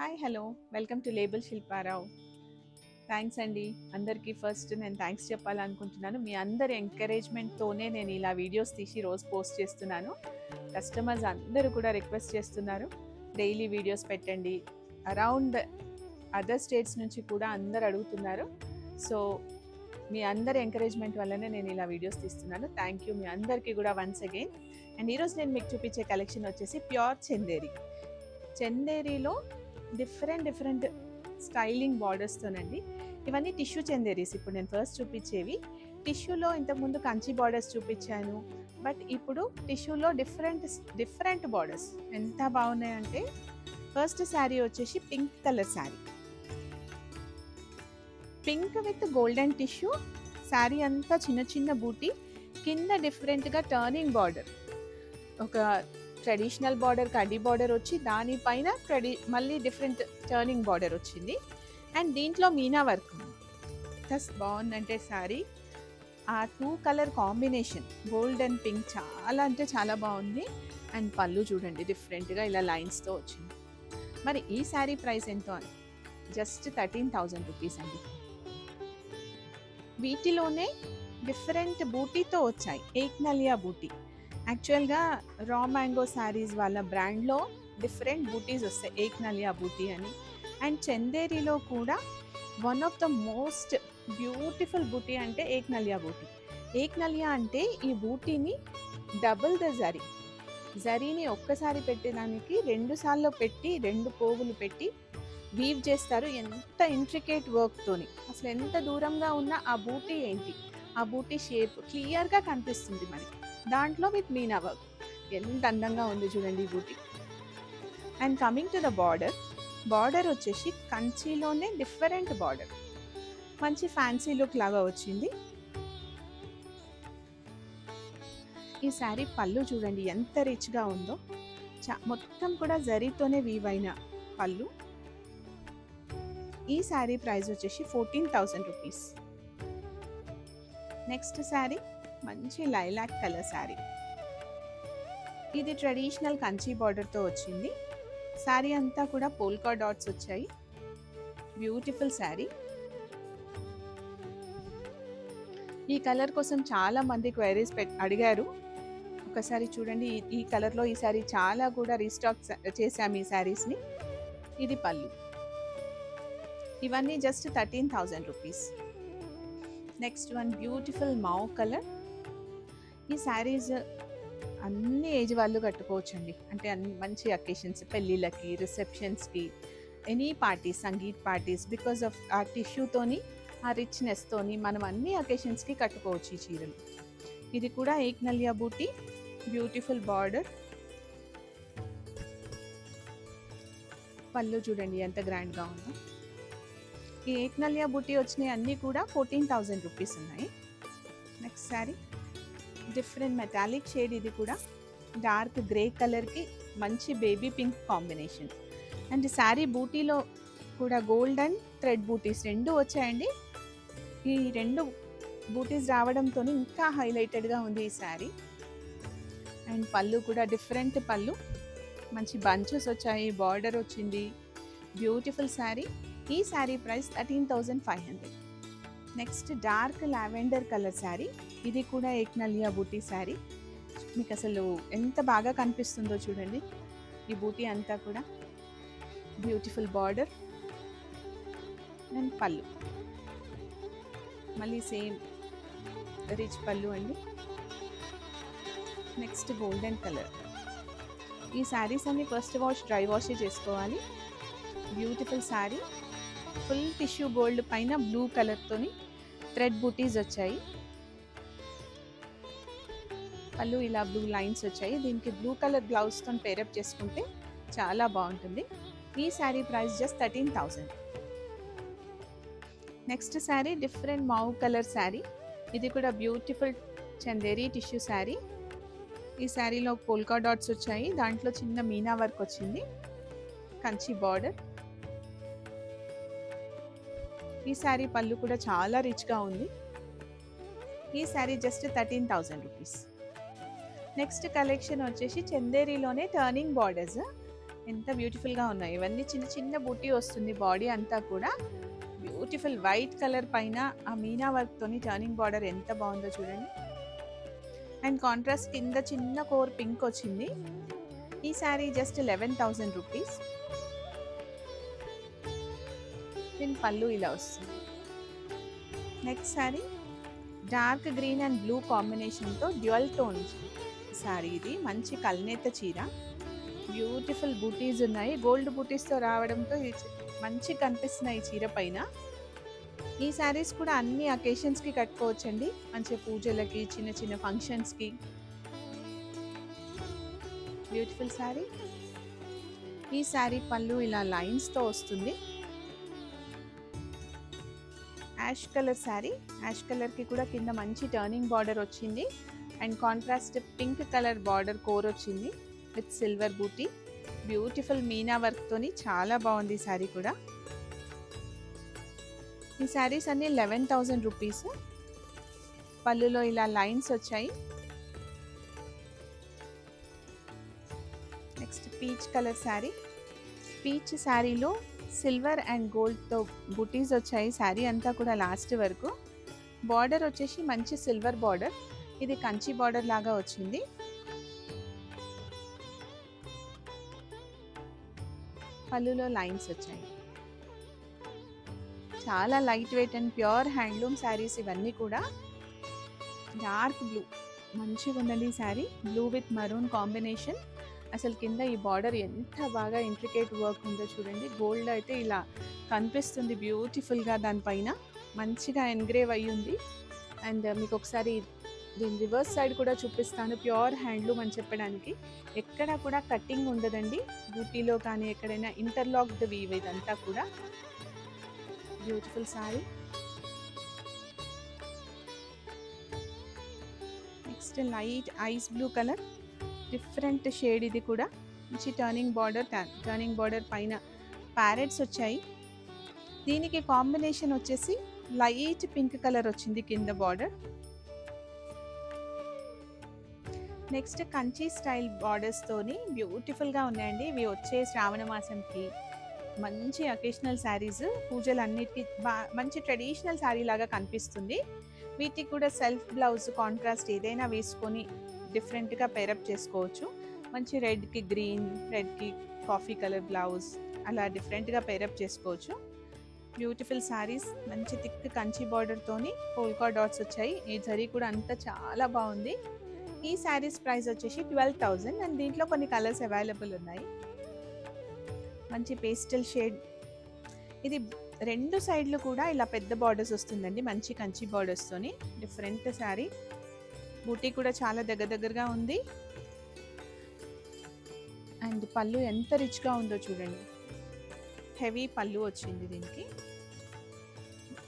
Hi hello. Welcome to label Shilpa Rao thanks అండి. అందరికీ first నేను థ్యాంక్స్ చెప్పాలనుకుంటున్నాను. మీ అందరి ఎంకరేజ్మెంట్తోనే నేను ఇలా వీడియోస్ తీసి రోజు పోస్ట్ చేస్తున్నాను. కస్టమర్స్ అందరూ కూడా రిక్వెస్ట్ చేస్తున్నారు. డైలీ వీడియోస్ పెట్టండి. అరౌండ్ అదర్ స్టేట్స్ నుంచి కూడా అందరు అడుగుతున్నారు. సో మీ అందరి ఎంకరేజ్మెంట్ వల్లనే నేను ఇలా వీడియోస్ తీస్తున్నాను. థ్యాంక్ యూ మీ అందరికీ కూడా వన్స్ అగైన్ అండ్ ఈరోజు నేను మీకు చూపించే కలెక్షన్ వచ్చేసి ప్యూర్ చందేరి చందేరిలో డిఫరెంట్ డిఫరెంట్ స్టైలింగ్ బార్డర్స్తోనండి ఇవన్నీ టిష్యూ చెందేరీస్. ఇప్పుడు నేను ఫస్ట్ చూపించేవి. టిష్యూలో ఇంతకుముందు కంచి బార్డర్స్ చూపించాను. బట్ ఇప్పుడు టిష్యూలో డిఫరెంట్ డిఫరెంట్ బార్డర్స్. ఎంత బాగున్నాయంటే ఫస్ట్ శారీ వచ్చేసి pink colour sari. Pink with golden tissue. Sari అంతా చిన్న చిన్న బూటీ. కింద డిఫరెంట్గా టర్నింగ్ బార్డర్. ఒక ట్రెడిషనల్ బార్డర్ కడ్డీ బార్డర్ వచ్చి దానిపైన ట్రెడి మళ్ళీ డిఫరెంట్ టర్నింగ్ బార్డర్ వచ్చింది. అండ్ దీంట్లో మీనా వర్క్ జస్ట్ ప్లస్ బాగుందంటే శారీ ఆ two colour combination gold and pink చాలా అంటే చాలా బాగుంది. అండ్ పళ్ళు చూడండి డిఫరెంట్గా ఇలా లైన్స్తో వచ్చింది. మరి ఈ శారీ ప్రైస్ ఎంతో అని? జస్ట్ థర్టీన్ థౌజండ్ రూపీస్ అండి. వీటిలోనే డిఫరెంట్ బూటీతో వచ్చాయి. ఏక్నలియా బూటీ. యాక్చువల్గా రా మ్యాంగో శారీస్ వాళ్ళ బ్రాండ్లో డిఫరెంట్ బూటీస్ వస్తాయి. ఏక్నలియా బూటీ అని. అండ్ చందేరిలో కూడా one of the most beautiful బూటీ అంటే ఏక్నలియా బూటీ. ఏక్నలియా అంటే ఈ బూటీని డబుల్ ద జరీ. జరీని ఒక్కసారి పెట్టడానికి రెండు సార్లు పెట్టి రెండు పోగులు పెట్టి వీవ్ చేస్తారు. ఎంత ఇంట్రికేట్ వర్క్తోని అసలు ఎంత దూరంగా ఉన్న ఆ బూటీ ఏంటి? ఆ బూటీ షేప్ క్లియర్గా కనిపిస్తుంది మనకి. దాంట్లో విత్ మీనా వర్క్. ఎంత అందంగా ఉంది చూడండి ఈ బూటీ. And coming to the border border వచ్చేసి కంచిలోనే డిఫరెంట్ బార్డర్ మంచి ఫ్యాన్సీ లుక్ లాగా వచ్చింది. ఈ శారీ పళ్ళు చూడండి ఎంత రిచ్గా ఉందో. మొత్తం కూడా జరీతోనే వీవ్ అయిన పళ్ళు. ఈ శారీ ప్రైస్ వచ్చేసి fourteen thousand rupees next sari మంచి లైలాక్ కలర్ శారీ. ఇది ట్రెడిషనల్ కంచి బార్డర్తో వచ్చింది. శారీ అంతా కూడా పోల్కా డాట్స్ వచ్చాయి. బ్యూటిఫుల్ శారీ. ఈ కలర్ కోసం చాలా మంది క్వైరీస్ పెట్ అడిగారు. ఒకసారి చూడండి ఈ- కలర్లో ఈ శారీ చాలా కూడా రీస్టాక్ చేశాము ఈ శారీస్ని. ఇది పళ్ళు. ఇవన్నీ just thirteen thousand rupees. Next one beautiful mauve colour. ఈ శారీస్ అన్ని ఏజ్ వాళ్ళు కట్టుకోవచ్చండి. అంటే అన్ని మంచి అకేషన్స్ పెళ్ళిళ్ళకి రిసెప్షన్స్కి any parties sangeet parties because of ఆ టిష్యూతోని ఆ రిచ్నెస్తోని మనం అన్ని అకేషన్స్కి కట్టుకోవచ్చు ఈ చీరలు. ఇది కూడా ఏక్నల్యా బూటీ బ్యూటిఫుల్ బార్డర్ పళ్ళు చూడండి ఎంత గ్రాండ్గా ఉందో. ఈ ఏక్నల్యా బూటీ వచ్చినాయి అన్నీ కూడా ఫోర్టీన్ థౌజండ్ రూపీస్ ఉన్నాయి. Next sari different metallic shade ఇది కూడా. డార్క్ గ్రే కలర్కి మంచి baby pink combination. And sari బూటీలో కూడా గోల్డ్ అండ్ థ్రెడ్ బూటీస్ రెండు వచ్చాయండి. ఈ రెండు బూటీస్ రావడంతో ఇంకా హైలైటెడ్గా ఉంది ఈ శారీ. అండ్ పళ్ళు కూడా డిఫరెంట్ పళ్ళు. మంచి బంచెస్ వచ్చాయి బార్డర్ వచ్చింది. బ్యూటిఫుల్ శారీ. ఈ sari price thirteen thousand five hundred. Next dark lavender colour sari. ఇది కూడా ఏక్నలియా బూటీ శారీ. మీకు అసలు ఎంత బాగా కనిపిస్తుందో చూడండి. ఈ బూటీ అంతా కూడా బ్యూటిఫుల్ బార్డర్ అండ్ పళ్ళు. మళ్ళీ సేమ్ రిచ్ పళ్ళు అండి. Next golden colour. ఈ శారీస్ అన్ని ఫస్ట్ వాష్ డ్రై వాషే చేసుకోవాలి. Beautiful sari. Full tissue gold పైన బ్లూ కలర్తోని థ్రెడ్ బూటీస్ వచ్చాయి. పళ్ళు ఇలా బ్లూ లైన్స్ వచ్చాయి. దీనికి బ్లూ కలర్ బ్లౌజ్తో పేరప్ చేసుకుంటే చాలా బాగుంటుంది. ఈ sari price just thirteen thousand next sari different mauve colour sari. ఇది కూడా బ్యూటిఫుల్ చందేరి టిష్యూ శారీ. ఈ శారీలో పోల్కా డాట్స్ వచ్చాయి. దాంట్లో చిన్న మీనా వర్క్ వచ్చింది. కంచి బార్డర్. ఈ శారీ పళ్ళు కూడా చాలా రిచ్గా ఉంది. ఈ sari just thirteen thousand rupees. Next collection వచ్చేసి చందేరిలోనే టర్నింగ్ బార్డర్స్. ఎంత బ్యూటిఫుల్గా ఉన్నాయి. ఇవన్నీ చిన్న చిన్న బుట్టి వస్తుంది బాడీ అంతా కూడా. బ్యూటిఫుల్ వైట్ కలర్ పైన ఆ మీనా వర్క్తోని టర్నింగ్ బార్డర్ ఎంత బాగుందో చూడండి. అండ్ కాంట్రాస్ట్ కింద చిన్న కోర్ పింక్ వచ్చింది. ఈ sari just eleven thousand rupees. దీని పళ్ళు ఇలా వస్తుంది. Next sari dark green and blue కాంబినేషన్తో డ్యువల్ టోన్ శారీ ఇది. మంచి కల్నేత చీర. బ్యూటిఫుల్ బూటీస్ ఉన్నాయి. గోల్డ్ బూటీస్తో రావడంతో ఇది మంచి కనిపిస్తున్నాయి చీర పైన. ఈ శారీస్ కూడా అన్ని అకేషన్స్కి కట్టుకోవచ్చండి. మంచి పూజలకి చిన్న చిన్న ఫంక్షన్స్కి. బ్యూటిఫుల్ శారీ ఈ శారీ పళ్ళు ఇలా లైన్స్తో వస్తుంది. Ash colour sari. యాష్ కలర్కి కూడా కింద మంచి టర్నింగ్ బార్డర్ వచ్చింది. And contrast pink colour border core వచ్చింది. With silver booty beautiful meena వర్క్తోని చాలా బాగుంది ఈ శారీ కూడా. ఈ శారీస్ అన్ని లెవెన్ థౌజండ్ రూపీస్ పళ్ళులో ఇలా లైన్స్ వచ్చాయి. Next peach colour sari. Peach శారీలో సిల్వర్ అండ్ గోల్డ్తో బుటీస్ వచ్చాయి. శారీ అంతా కూడా లాస్ట్ వరకు. బార్డర్ వచ్చేసి మంచి సిల్వర్ బార్డర్. ఇది కంచి బార్డర్ లాగా వచ్చింది. పళ్ళులో లైన్స్ వచ్చాయి. చాలా light weight and pure handloom saris ఇవన్నీ కూడా. Dark blue. మంచిగా ఉన్నది ఈ sari. Blue with maroon combination. అసలు కింద ఈ బార్డర్ ఎంత బాగా ఇంట్రికేట్ వర్క్ ఉందో చూడండి. గోల్డ్ అయితే ఇలా కనిపిస్తుంది బ్యూటిఫుల్గా దానిపైన మంచిగా ఎన్గ్రేవ్ అయ్యి ఉంది. అండ్ uh, మీకు ఒకసారి దీని రివర్స్ సైడ్ కూడా చూపిస్తాను. ప్యూర్ హ్యాండ్లూమ్ అని చెప్పడానికి. ఎక్కడ కూడా కట్టింగ్ ఉండదండి. బూటీలో కానీ ఎక్కడైనా ఇంటర్లాక్డ్ వీవ్ ఇదంతా కూడా. Beautiful sari next light ice blue colour different shade ఇది కూడా. మంచి టర్నింగ్ బార్డర్ టర్నింగ్ బార్డర్ పైన ప్యారెట్స్ వచ్చాయి. దీనికి కాంబినేషన్ వచ్చేసి లైట్ పింక్ కలర్ వచ్చింది కింద బార్డర్ నెక్స్ట్ కంచి స్టైల్ బార్డర్స్తోని బ్యూటిఫుల్గా ఉన్నాయండి. ఇవి వచ్చే శ్రావణ మాసంకి మంచి అకేషనల్ శారీస్ పూజలు అన్నిటికీ బా మంచి ట్రెడిషనల్ శారీ లాగా కనిపిస్తుంది. వీటికి కూడా సెల్ఫ్ బ్లౌజ్ కాంట్రాస్ట్ ఏదైనా వేసుకొని డిఫరెంట్గా పేరప్ చేసుకోవచ్చు. మంచి రెడ్కి గ్రీన్ రెడ్కి కాఫీ కలర్ బ్లౌజ్ అలా డిఫరెంట్గా పేరప్ చేసుకోవచ్చు. బ్యూటిఫుల్ శారీస్ మంచి థిక్ కంచి బార్డర్తోని పోల్కా డాట్స్ వచ్చాయి. ఈ జరీ కూడా అంతా చాలా బాగుంది. ఈ శారీస్ ప్రైస్ వచ్చేసి ట్వెల్వ్ థౌజండ్ అండ్ దీంట్లో కొన్ని కలర్స్ అవైలబుల్ ఉన్నాయి. మంచి పేస్టల్ షేడ్ ఇది రెండు సైడ్లు కూడా ఇలా పెద్ద బార్డర్స్ వస్తుందండి. మంచి కంచి బార్డర్స్తోని డిఫరెంట్ శారీ బూటీ కూడా చాలా దగ్గర దగ్గరగా ఉంది. అండ్ పళ్ళు ఎంత రిచ్గా ఉందో చూడండి. హెవీ పళ్ళు వచ్చింది దీనికి.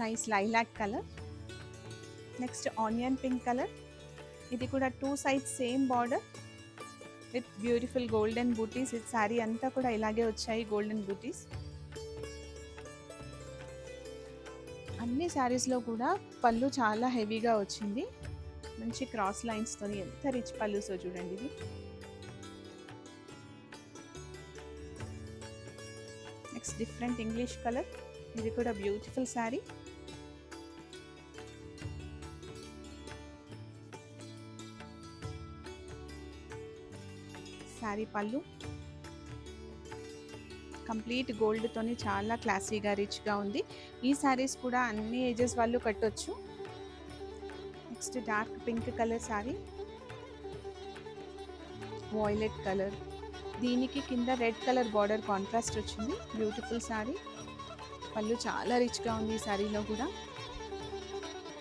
Nice lilac colour. Next onion pink colour. ఇది కూడా two sides same border. With beautiful golden బూటీస్. ఇది శారీ అంతా కూడా ఇలాగే వచ్చాయి గోల్డెన్ బూటీస్. అన్ని శారీస్లో కూడా పళ్ళు చాలా హెవీగా వచ్చింది. మంచి క్రాస్ లైన్స్తో ఎంత రిచ్ పల్లూసో చూడండి ఇది. నెక్స్ట్ డిఫరెంట్ ఇంగ్లీష్ కలర్ ఇది కూడా బ్యూటిఫుల్ శారీ శారీ పళ్ళు. కంప్లీట్ గోల్డ్తోని చాలా క్లాసీగా రిచ్గా ఉంది. ఈ శారీస్ కూడా అన్ని ఏజెస్ వాళ్ళు కట్టొచ్చు. Next dark pink colour sari violet colour దీనికి కింద రెడ్ కలర్ బార్డర్ కాంట్రాస్ట్ వచ్చింది. బ్యూటిఫుల్ శారీ పళ్ళు చాలా రిచ్గా ఉంది ఈ శారీలో కూడా.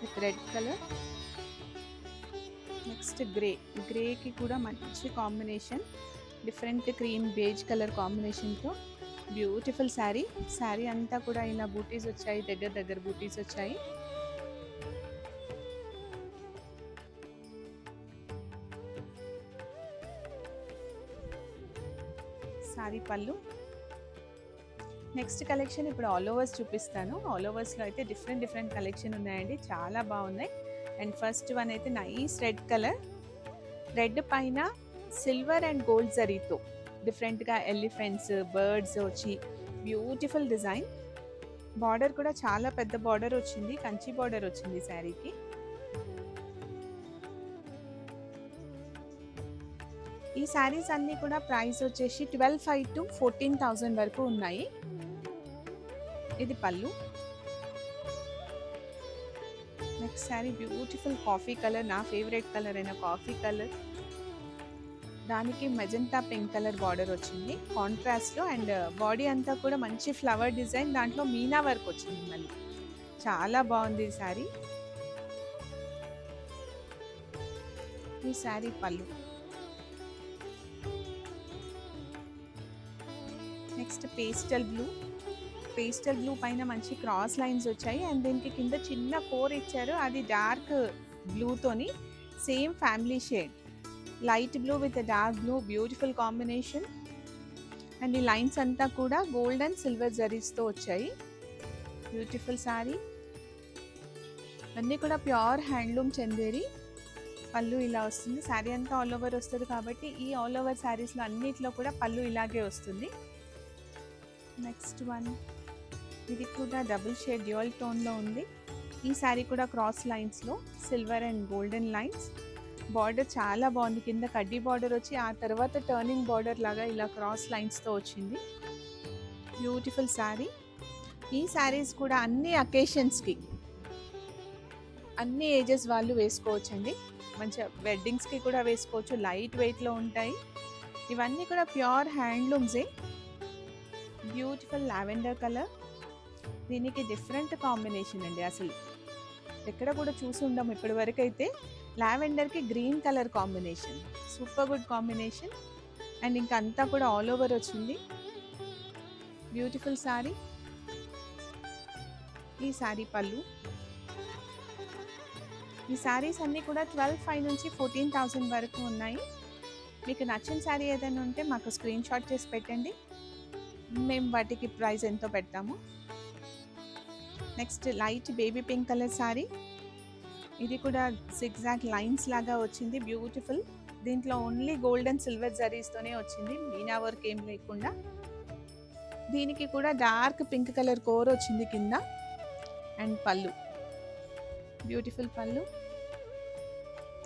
With red colour next grey గ్రేకి కూడా మంచి combination different cream beige colour కాంబినేషన్తో బ్యూటిఫుల్ శారీ శారీ అంతా కూడా ఇలా బూటీస్ వచ్చాయి. దగ్గర దగ్గర బూటీస్ వచ్చాయి. శారీ పళ్ళు. నెక్స్ట్ కలెక్షన్ ఇప్పుడు ఆల్ ఓవర్స్ చూపిస్తాను. ఆల్ ఓవర్స్లో అయితే డిఫరెంట్ డిఫరెంట్ కలెక్షన్ ఉన్నాయండి. చాలా బాగున్నాయి. అండ్ ఫస్ట్ వన్ అయితే నైస్ రెడ్ కలర్ రెడ్ పైన సిల్వర్ అండ్ గోల్డ్ జరీతో. డిఫరెంట్గా ఎలిఫెంట్స్ బర్డ్స్ వచ్చి బ్యూటిఫుల్ డిజైన్ బార్డర్ కూడా చాలా పెద్ద బార్డర్ వచ్చింది. కంచి బార్డర్ వచ్చింది శారీకి ఈ శారీస్ అన్నీ కూడా ప్రైస్ వచ్చేసి twelve five to fourteen thousand వరకు ఉన్నాయి. ఇది పళ్ళు. Next sari beautiful coffee colour నా ఫేవరెట్ కలర్ అయిన కాఫీ కలర్. దానికి మెజంతా పింక్ కలర్ బార్డర్ వచ్చింది. కాంట్రాస్ట్లో అండ్ uh, బాడీ అంతా కూడా మంచి ఫ్లవర్ డిజైన్. దాంట్లో మీనా వర్క్ వచ్చింది మళ్ళీ. చాలా బాగుంది ఈ శారీ. ఈ శారీ పళ్ళు. Next pastel blue. Pastel blue పైన మంచి క్రాస్ లైన్స్ వచ్చాయి. అండ్ దీనికి కింద చిన్న కోర్ ఇచ్చారు. అది dark బ్లూతోని same family shade. Light blue with dark blue beautiful combination. And ఈ లైన్స్ అంతా కూడా గోల్డ్ అండ్ సిల్వర్ జరీస్తో వచ్చాయి. బ్యూటిఫుల్ శారీ అన్నీ కూడా ప్యూర్ హ్యాండ్లూమ్ చందేరి. పళ్ళు ఇలా వస్తుంది. శారీ అంతా ఆల్ ఓవర్ వస్తుంది కాబట్టి ఈ ఆల్ ఓవర్ శారీస్లో అన్నిట్లో కూడా పళ్ళు ఇలాగే వస్తుంది. Next one. ఇది కూడా డబుల్ షేడ్ డ్యూయల్ టోన్లో ఉంది. ఈ శారీ కూడా క్రాస్ లైన్స్లో silver and golden lines. Border చాలా బాగుంది. కింద కడ్డీ బార్డర్ వచ్చి ఆ తర్వాత టర్నింగ్ బార్డర్ లాగా ఇలా క్రాస్ లైన్స్తో వచ్చింది. బ్యూటిఫుల్ శారీ ఈ శారీస్ కూడా అన్ని అకేషన్స్కి అన్ని ఏజెస్ వాళ్ళు వేసుకోవచ్చండి. మంచిగా వెడ్డింగ్స్కి కూడా వేసుకోవచ్చు. లైట్ వెయిట్లో ఉంటాయి. ఇవన్నీ కూడా ప్యూర్ హ్యాండ్లూమ్సే. Beautiful lavender colour. దీనికి డిఫరెంట్ కాంబినేషన్ అండి అసలు. ఎక్కడ కూడా చూసి ఉండం ఇప్పటి వరకు అయితే. లావెండర్కి green colour combination. Super good combination. And ఇంకా అంతా కూడా ఆల్ ఓవర్ వచ్చింది. బ్యూటిఫుల్ శారీ ఈ శారీ పళ్ళు. ఈ శారీస్ అన్నీ కూడా ట్వెల్వ్ ఫైవ్ నుంచి ఫోర్టీన్ థౌజండ్ వరకు ఉన్నాయి. మీకు నచ్చిన శారీ ఏదైనా ఉంటే మాకు స్క్రీన్ షాట్ చేసి పెట్టండి. మేము వాటికి ప్రైస్ ఎంతో పెడతాము. Next light baby pink colour sari ఇది కూడా సిగ్జాక్ లైన్స్ లాగా వచ్చింది బ్యూటిఫుల్ దీంట్లో ఓన్లీ గోల్డ్ అండ్ సిల్వర్ జరీస్తోనే వచ్చింది మీనా వర్క్ ఏం లేకుండా. దీనికి కూడా డార్క్ పింక్ కలర్ కోర్ వచ్చింది కింద. అండ్ పళ్ళు. బ్యూటిఫుల్ పళ్ళు.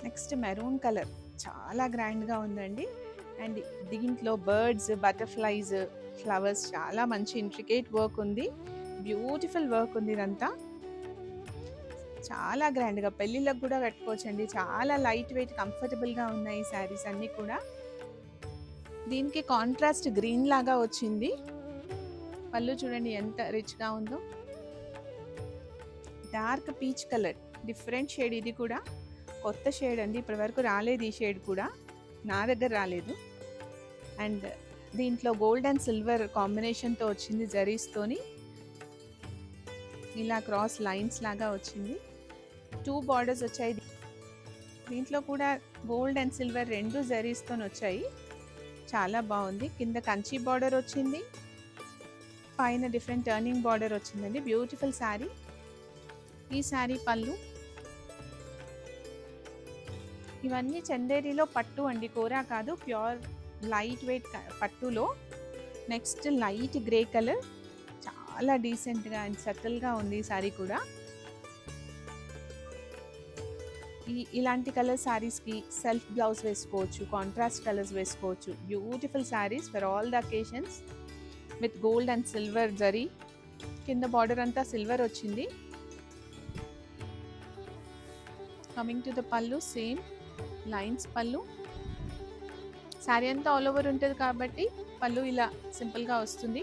నెక్స్ట్ మెరూన్ కలర్ చాలా గ్రాండ్గా ఉందండి. అండ్ దీంట్లో బర్డ్స్ బటర్ఫ్లైస్ ఫ్లవర్స్ చాలా మంచి ఇంట్రికేట్ వర్క్ ఉంది. బ్యూటిఫుల్ వర్క్ ఉంది ఇదంతా. చాలా గ్రాండ్గా పెళ్ళిళ్ళకు కూడా కట్టుకోవచ్చండి. చాలా లైట్ వెయిట్ కంఫర్టబుల్గా ఉన్నాయి ఈ శారీస్ అన్నీ కూడా. దీనికి కాంట్రాస్ట్ గ్రీన్ లాగా వచ్చింది. పళ్ళు చూడండి ఎంత రిచ్గా ఉందో. Dark peach colour different shade ఇది కూడా. కొత్త షేడ్ అండి ఇప్పటి వరకు రాలేదు ఈ షేడ్ కూడా. నా దగ్గర రాలేదు. అండ్ దీంట్లో గోల్డ్ అండ్ సిల్వర్ కాంబినేషన్తో వచ్చింది జరీస్తోని ఇలా క్రాస్ లైన్స్ లాగా వచ్చింది. టూ బార్డర్స్ వచ్చాయి. దీంట్లో కూడా గోల్డ్ అండ్ సిల్వర్ రెండు జరీస్తో వచ్చాయి. చాలా బాగుంది. కింద కంచి బార్డర్ వచ్చింది. పైన డిఫరెంట్ టర్నింగ్ బార్డర్ వచ్చిందండి. బ్యూటిఫుల్ శారీ ఈ శారీ పళ్ళు. ఇవన్నీ చందేరిలో పట్టు అండి. కూర కాదు ప్యూర్ లైట్ వెయిట్ పట్టులో నెక్స్ట్ లైట్ గ్రే కలర్. చాలా డీసెంట్గా అండ్ సటిల్గా ఉంది ఈ శారీ కూడా. ఈ ఇలాంటి కలర్ శారీస్కి సెల్ఫ్ బ్లౌజ్ వేసుకోవచ్చు కాంట్రాస్ట్ కలర్స్ వేసుకోవచ్చు. Beautiful saris for all the occasions. With gold and silver zari. కింద బార్డర్ అంతా సిల్వర్ వచ్చింది. కమింగ్ టు ద పళ్ళు సేమ్ లైన్స్ పళ్ళు. శారీ అంతా ఆల్ ఓవర్ ఉంటుంది కాబట్టి పళ్ళు ఇలా సింపుల్గా వస్తుంది.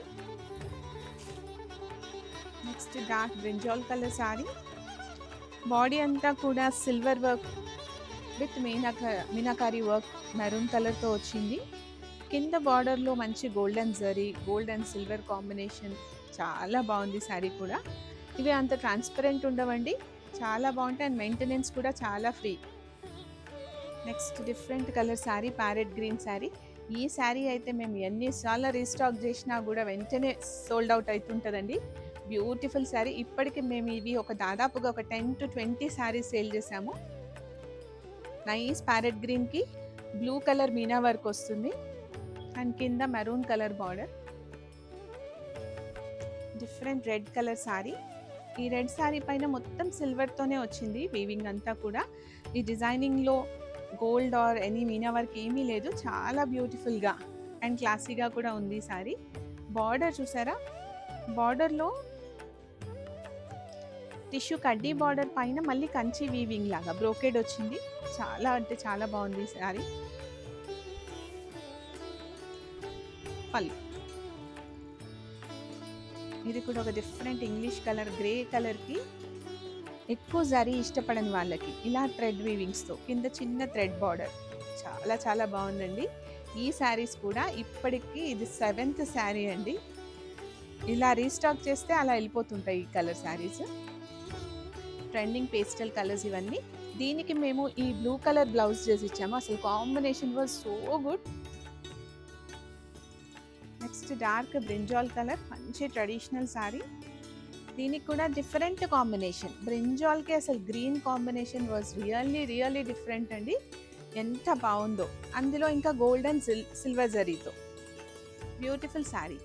Next dark brinjal colour sari. Body అంతా కూడా సిల్వర్ వర్క్ విత్ మీనాక మీనాకారి వర్క్ మెరూన్ కలర్తో వచ్చింది. కింద బార్డర్లో మంచి golden zari gold and silver combination చాలా బాగుంది శారీ కూడా. ఇవి అంత ట్రాన్స్పరెంట్ ఉండవండి. చాలా బాగుంటాయి అండ్ మెయింటెనెన్స్ కూడా చాలా free next different colour sari parrot green sari. ఈ శారీ అయితే మేము ఎన్నిసార్లు రీస్టాక్ చేసినా కూడా వెంటనే సోల్డ్ అవుట్ అవుతుంటుందండి బ్యూటిఫుల్ శారీ. ఇప్పటికి మేము ఇవి ఒక దాదాపుగా ఒక ten to twenty saris sale చేసాము నైస్ ప్యారెట్ గ్రీన్కి బ్లూ కలర్ మీనా వర్క్ వస్తుంది. అండ్ కింద maroon colour border. Different red colour sari. ఈ రెడ్ శారీ పైన మొత్తం సిల్వర్తోనే వచ్చింది వీవింగ్ అంతా కూడా. ఈ డిజైనింగ్లో gold or any meena work ఏమీ లేదు. చాలా బ్యూటిఫుల్గా అండ్ క్లాసీగా కూడా ఉంది సారీ. బార్డర్ చూసారా? బార్డర్లో టిష్యూ కడ్డీ బార్డర్ పైన మళ్ళీ కంచి వీవింగ్ లాగా బ్రోకెడ్ వచ్చింది. చాలా అంటే చాలా బాగుంది సారీ. పల్లి ఇది కూడా ఒక డిఫరెంట్ ఇంగ్లీష్ కలర్ గ్రే కలర్కి ఎక్కువ జరీ ఇష్టపడని వాళ్ళకి ఇలా థ్రెడ్ వీవింగ్స్తో కింద చిన్న థ్రెడ్ బార్డర్ చాలా చాలా బాగుందండి. ఈ శారీస్ కూడా ఇప్పటికీ ఇది సెవెంత్ శారీ అండి. ఇలా రీస్టాక్ చేస్తే అలా వెళ్ళిపోతుంటాయి ఈ colour saris trending pastel colours ఇవన్నీ. దీనికి మేము ఈ బ్లూ కలర్ బ్లౌజ్ చేసి ఇచ్చాము. అసలు combination was so good next dark brinjal colour మంచి ట్రెడిషనల్ సారీ దీనికి కూడా డిఫరెంట్ కాంబినేషన్ బ్రింజాల్కి అసలు green combination was really really different అండి. ఎంత బాగుందో. అందులో ఇంకా గోల్డెన్ సిల్ సిల్వర్ జరీతో బ్యూటిఫుల్ శారీ